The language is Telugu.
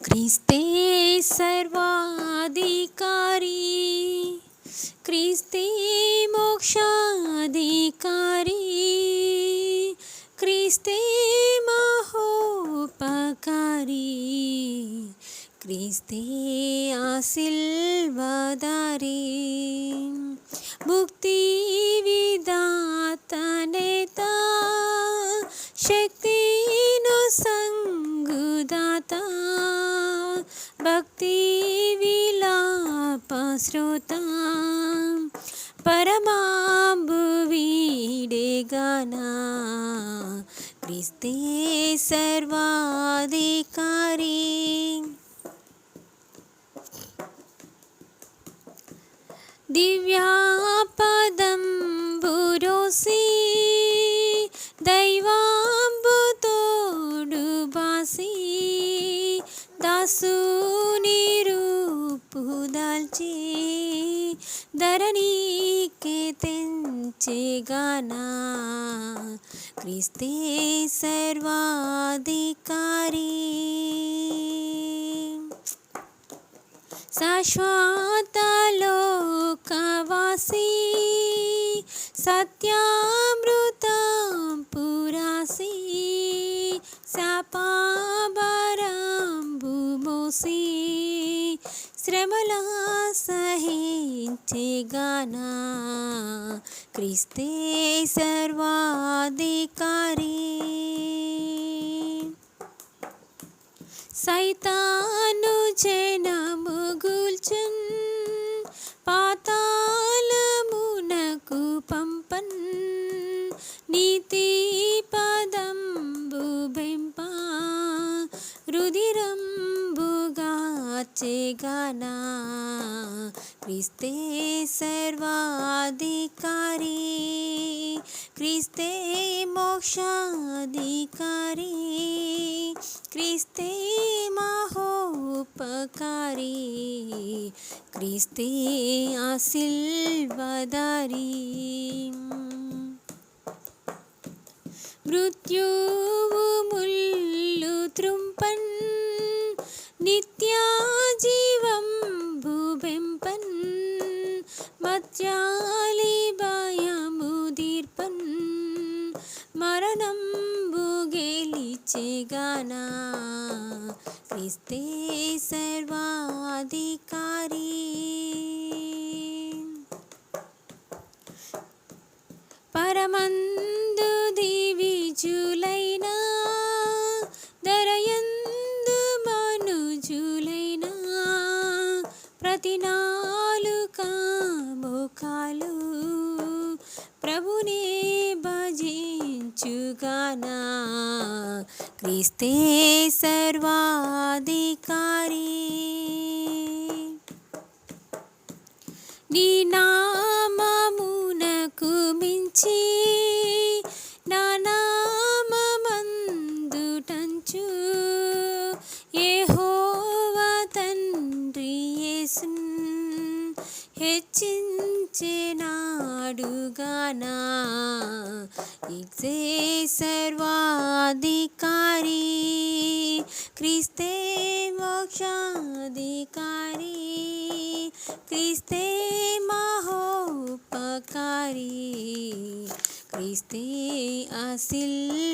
క్రీస్తే సర్వాధికారి క్రీస్తే మోక్షాధికారి క్రీస్తే మహోపకారి క్రీస్తే ఆశీర్వాదారి ముక్తి శ్రోత పరమాంబు వీడేగానా క్రిస్తే సర్వాధికారి. దివ్యాపదం బురోసి దైవాంబు తోడు బాసి దాసుని పూదాల్చి ధరణీకే ధరణికే తెంచెగానా క్రిస్తే సర్వాధికారి. శాశ్వతలోకవాసి సత్యామృతం పురాసి శాపాబరంబు మోసి శ్రమల సహించేగానా క్రిస్తే సర్వాధికారి. సైతాను జనము గుల్చన్ పాతాళమునకు పంపన్. నీతి చెగానా క్రిస్తే సర్వాధికారి క్రిస్తే మోక్షాధికారి క్రిస్తే మహోపకారి క్రిస్తే ఆశీర్వాదారి మృత్యువు ముల్లు గానా క్రిస్తే సర్వాధికారి. పరమందు దివిజులైన దరయందు మనుజులైన ప్రతినా భజించుగానా క్రిస్తే సర్వాధికారి. నీ నామమునకు మించి నా నామమందుటంచు యెహోవ తండ్రి యేసున్ హెచ్చించెనాడుగానా ఇగ్జే సర్వాధికారి క్రిస్తే మోక్షాధికారి క్రిస్తే మహోపకారి క్రిస్తే ఆశీర్వాదారి